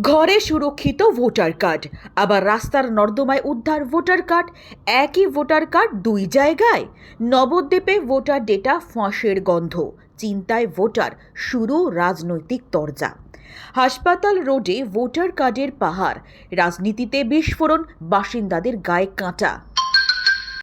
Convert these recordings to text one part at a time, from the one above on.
ঘরে সুরক্ষিত voter card. আবার রাস্তার নর্দমায় উদ্ধার ভোটার কার্ড, একই ভোটার কার্ড দুই জায়গায়। নবদ্বীপে ভোটার ডেটা ফাঁসের গন্ধ, চিন্তায় ভোটার শুরু রাজনৈতিক তরজা। হাসপাতাল রোডে ভোটার কার্ডের পাহাড়, রাজনীতিতে বিস্ফোরণ, বাসিন্দাদের গায়ে কাঁটা।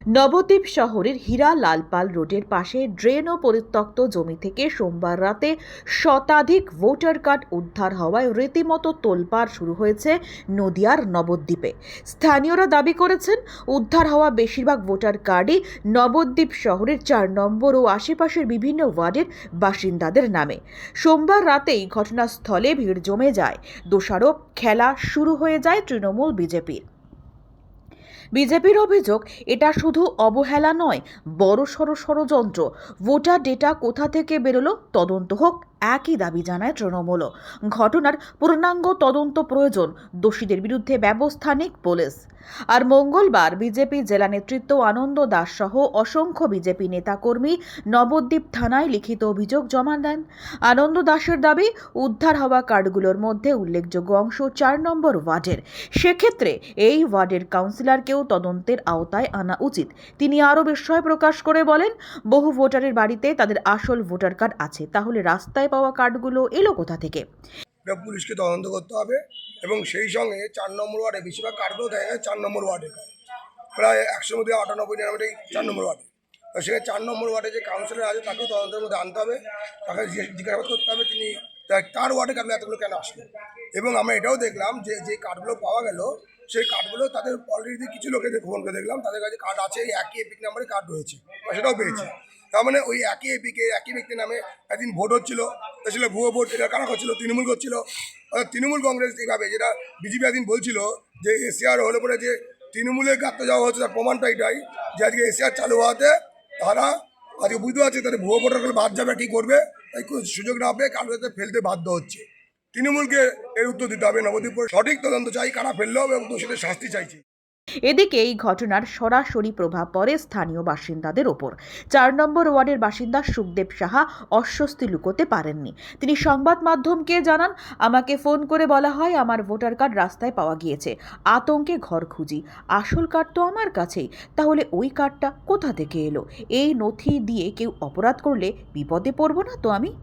নবদ্বীপ শহরের হীরা লালপাল রোডের পাশে ড্রেন ও পরিত্যক্ত জমি থেকে সোমবার রাতে শতাধিক ভোটার কার্ড উদ্ধার হওয়ায় রীতিমতো তোলপাড় শুরু হয়েছে নদিয়ার নবদ্বীপে। স্থানীয়রা দাবি করেছেন, উদ্ধার হওয়া বেশিরভাগ ভোটার কার্ডই নবদ্বীপ শহরের চার নম্বর ও আশেপাশের বিভিন্ন ওয়ার্ডের বাসিন্দাদের নামে। সোমবার রাতেই ঘটনাস্থলে ভিড় জমে যায়। দোষারোপ, খেলা শুরু হয়ে যায় তৃণমূল বিজেপির। বিজেপির অভিযোগ, এটা শুধু অবহেলা নয় বড় বড়সড় ষড়যন্ত্র। ভোটার ডেটা কোথা থেকে বেরোলো, তদন্ত হোক। একই দাবি জানায় তৃণমূল। ঘটনার পূর্ণাঙ্গ তদন্ত প্রয়োজন দোষীদের বিরুদ্ধে ব্যবস্থা নিক পুলিশ। আর মঙ্গলবার বিজেপি জেলা নেতৃত্ব আনন্দ দাস সহ অসংখ্য বিজেপি নেতাকর্মী নবদ্বীপ থানায় লিখিত অভিযোগ জমা দেন। আনন্দ দাসের দাবি, উদ্ধার হওয়া কার্ডগুলোর মধ্যে উল্লেখযোগ্য অংশ চার নম্বর ওয়ার্ডের। সেক্ষেত্রে এই ওয়ার্ডের কাউন্সিলরকেও তদন্তের আওতায় আনা উচিত। তিনি আরও বিস্ময় প্রকাশ করে বলেন, বহু ভোটারের বাড়িতে তাদের আসল ভোটার কার্ড আছে, তাহলে রাস্তায় পাওয়া কার্ডগুলো এলো কোথা থেকে? পুলিশকে তদন্ত করতে হবে এবং সেই সঙ্গে চার নম্বর ওয়ার্ডে, বেশিরভাগ কার্ডগুলো দেখা যায় চার নম্বর ওয়ার্ডে প্রায় একশোর মধ্যে আটানব্বই নিরানব্বই চার নম্বর ওয়ার্ডে। তো সেখানে চার নম্বর ওয়ার্ডে যে কাউন্সিলর আছে, তাকেও তদন্তের মধ্যে আনতে হবে। তাকে জিজ্ঞে- জিজ্ঞাসাবাদ করতে হবে, তিনি তার ওয়ার্ডে কার্ডগুলো এতগুলো কেন আসলো? এবং আমরা এটাও দেখলাম যে যে কার্ডগুলো পাওয়া গেল, সেই কার্ডগুলো তাদের অলরেডি কিছু লোকেদের ফোনকে দেখলাম। তাদের কাছে কার্ড আছে একই এপিক নাম্বারে কার্ড রয়েছে। সেটাও পেয়েছি। তার মানে ওই একই এপিকে, একই ব্যক্তির নামে একদিন ভোট হচ্ছিল। ছিল ভুয়ো ভোট, এটা কারা করছিল? তৃণমূল করছিল। তৃণমূল কংগ্রেস এইভাবে যেটা বিজেপি একদিন বলছিল যে এসিআর হলে পরে যে তৃণমূলের গাত্তে যাওয়া হচ্ছে তার প্রমাণটা এটাই যে আজকে এসিআর চালু হওয়াতে তারা আজকে বুঝতে পারছে তাদের ভুয়ো ভোটারগুলো বাদ যাবে, কী করবে? তাই কোনো সুযোগ না পেয়ে কারও যাতে ফেলতে বাধ্য হচ্ছে। তৃণমূলকে এর উত্তর দিতে হবে। নবদ্বীপের সঠিক তদন্ত চাই, কারা ফেলল এবং দোষীদের শাস্তি চাইছি। এদিকে এই ঘটনার সরাসরি প্রভাব পড়ে স্থানীয় বাসিন্দাদের ওপর। চার নম্বর ওয়ার্ডের বাসিন্দা সুখদেব সাহা অস্বস্তি লুকোতে পারেননি। তিনি সংবাদ মাধ্যমকে জানান, আমাকে ফোন করে বলা হয় আমার ভোটার কার্ড রাস্তায় পাওয়া গিয়েছে। আতঙ্কে ঘর খুঁজি। আসল কার্ড তো আমার কাছেই। তাহলে ওই কার্ডটা কোথা থেকে এলো? এই নথি দিয়ে কেউ অপরাধ করলে বিপদে পড়ব না তো আমি?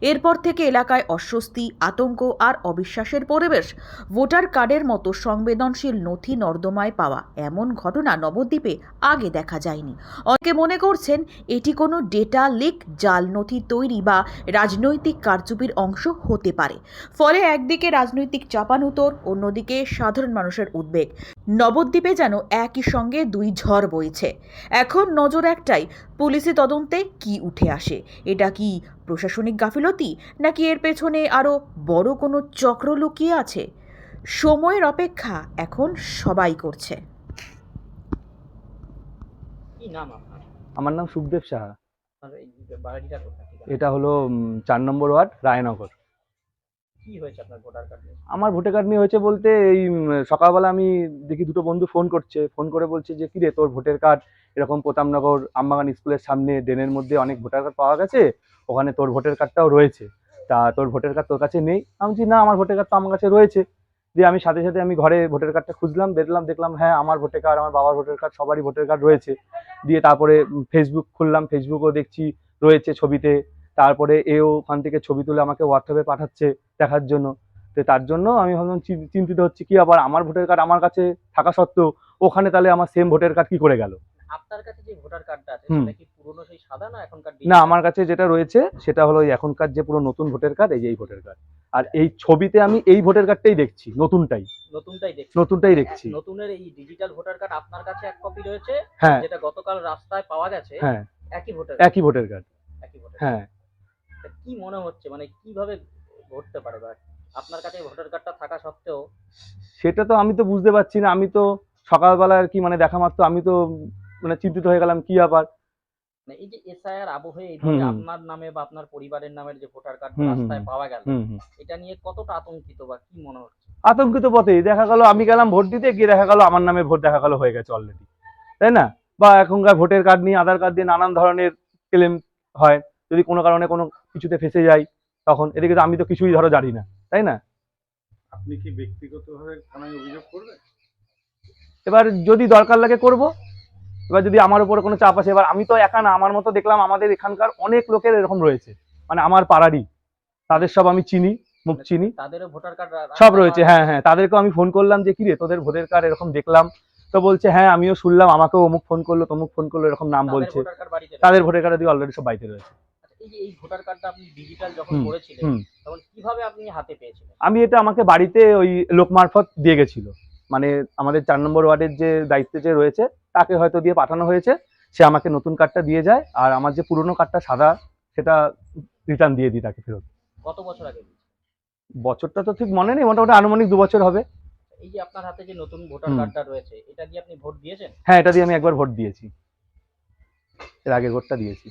এরপর থেকে এলাকায় অস্বস্তি, আতঙ্ক আর অবিশ্বাসের পরিবেশ। ভোটার কার্ডের মতো সংবেদনশীল নথি নর্দমায় পাওয়া এমন ঘটনা নবদ্বীপে আগে দেখা যায়নি। অনেকে মনে করছেন এটি কোনো ডেটা লিক, জাল নথি তৈরি বা রাজনৈতিক কারচুপির অংশ হতে পারে। ফলে একদিকে রাজনৈতিক চাপানুতর, অন্যদিকে সাধারণ মানুষের উদ্বেগ। নবদ্বীপে যেন একই সঙ্গে দুই ঝড় বইছে। এখন নজর একটাই পুলিশি তদন্তে কি উঠে আসে? এটা কি প্রশাসনিক গাফিলতি? নাকি এর পেছনে আরও বড় কোনো চক্র লুকিয়ে আছে? সময়ের অপেক্ষা এখন সবাই করছে। কি নাম আমার নাম সুখদেব সাহা? এটা হলো চার নম্বর ওয়ার্ড রায়নগর। কি হয়েছে আপনার ভোটার কার্ডে আমার ভোটার কার্ড নিয়ে হয়েছে বলতে এই সকালবেলা আমি দেখি দুটো বন্ধু ফোন করছে, ফোন করে বলছে যে, কিরে, তোর ভোটার কার্ড এরকম প্রতাপনগর, আমবাগান স্কুলের সামনে ড্রেনের মধ্যে অনেক ভোটার কার্ড পাওয়া গেছে, ওখানে তোর ভোটার কার্ডটাও রয়েছে। তা তোর ভোটার কার্ড তোর কাছে নেই? আমি বলছি, না, আমার ভোটার কার্ড তো আমার কাছে রয়েছে। দিয়ে আমি সাথে সাথে আমি ঘরে ভোটার কার্ডটা খুঁজলাম, দেখলাম দেখলাম হ্যাঁ আমার ভোটার কার্ড, আমার বাবার ভোটার কার্ড, সবারই ভোটার কার্ড রয়েছে। দিয়ে তারপরে ফেসবুক খুললাম ফেসবুকও দেখছি, রয়েছে ছবিতে। তারপরে এও ওখান থেকে ছবি তুলে আমাকে হোয়াটসঅ্যাপে পাঠাচ্ছে দেখার জন্য। তো তার জন্য আমি ভাবলাম চিন্তিত হচ্ছি কি আবার আমার ভোটার কার্ড আমার কাছে থাকা সত্ত্বেও ওখানে তাহলে আমার সেম ভোটার কার্ড কি করে গেল? আপনার কাছে যে ভোটার কার্ডটা আছে সেটা কি পুরনো সেই সাদা না এখনকার না আমার কাছে যেটা রয়েছে সেটা হলো এখনকার যে পুরো নতুন ভোটার কার্ড এই যে এই ভোটার কার্ড আর এই ছবিতে আমি এই ভোটার কার্ডটাই দেখছি নতুনটাই। নতুনটাই দেখছি। নতুনটাই দেখছি। নতুনের এই ডিজিটাল ভোটার কার্ড আপনার কাছে এক কপি রয়েছে হ্যাঁ। যেটা গতকাল রাস্তায় পাওয়া গেছে হ্যাঁ। একই ভোটার একই ভোটার কার্ড একই ভোটার হ্যাঁ। কি মনে হচ্ছে? মানে কীভাবে ঘটতে পারে বা আপনার কাছে ভোটার কার্ডটা থাকা সত্ত্বেও? সেটা তো আমি তো বুঝতে পারছি না। আমি তো সকালবেলা আর কি মানে দেখা মাত্র আমি তো মানে চিন্তিত হয়ে গেলাম কি আবার মানে এই যে এসআইআর আবহে এইভাবে। আপনার নামে বা আপনার পরিবারের নামের যে ভোটার কার্ড রাস্তায় পাওয়া গেল এটা নিয়ে কতটা আতঙ্কিত বা কি মনে হচ্ছে? আতঙ্কিত পথেই দেখা গেল আমি গেলাম ভোট দিতে গিয়ে দেখা গেল আমার নামে ভোট দেখা গেল হয়ে গেছে অলরেডি তাই না? বা এখনকার ভোটের কার্ড নিয়ে আধার কার্ড দিয়ে নানান ধরনের ক্লেম হয়। যদি কোনো কারণে কোনো কিছুতে ফেসে যাই তখন এদিকে তো আমি তো কিছুই ধরো জানি না তাই না? আপনি কি ব্যক্তিগতভাবে থানায় অভিযোগ করবেন? এবার যদি দরকার লাগে করব। এবার যদি আমার উপরে কোনো চাপ আসে এবার আমি তো একা না আমার মতো দেখলাম আমাদের এখানকার অনেক লোকের এরকম রয়েছে মানে আমার পাড়ারই তাদের সব আমি চিনি মুখ চিনি। তাদেরও ভোটার কার্ড সব রয়েছে হ্যাঁ। হ্যাঁ তাদেরকেও আমি ফোন করলাম যে কি রে তোদের ভোটের কার্ড এরকম দেখলাম। তো বলছে হ্যাঁ আমিও শুনলাম আমাকেও অমুক ফোন করল তমুক ফোন করল এরকম নাম বলছে। তাদের ভোটের কার্ড দিয়ে অলরেডি সব বাড়িতে রয়েছে। যে এই ভোটার কার্ডটা আপনি ডিজিটাল যখন করেছিলেন তখন কীভাবে আপনি হাতে পেয়েছিলেন? আমি এটা আমাকে বাড়িতে ওই লোক মারফত দিয়ে গেছিল। মানে আমাদের চার নম্বর ওয়ার্ডের যে দায়িত্বে যে রয়েছে তাকে হয়তো দিয়ে পাঠানো হয়েছে। সে আমাকে নতুন কার্ডটা দিয়ে যায় আর আমার যে পুরনো কার্ডটা সাদা সেটা রিটার্ন দিয়ে দিই তাকে ফেরত। কত বছর আগে? বছরটা তো ঠিক মনে নেই মোটামুটি আনুমানিক দু বছর হবে। এই যে আপনার হাতে যে নতুন ভোটার কার্ডটা রয়েছে এটা দিয়ে আপনি ভোট দিয়েছেন? হ্যাঁ এটা দিয়ে আমি একবার ভোট দিয়েছি। এর আগে ভোটটা দিয়েছি।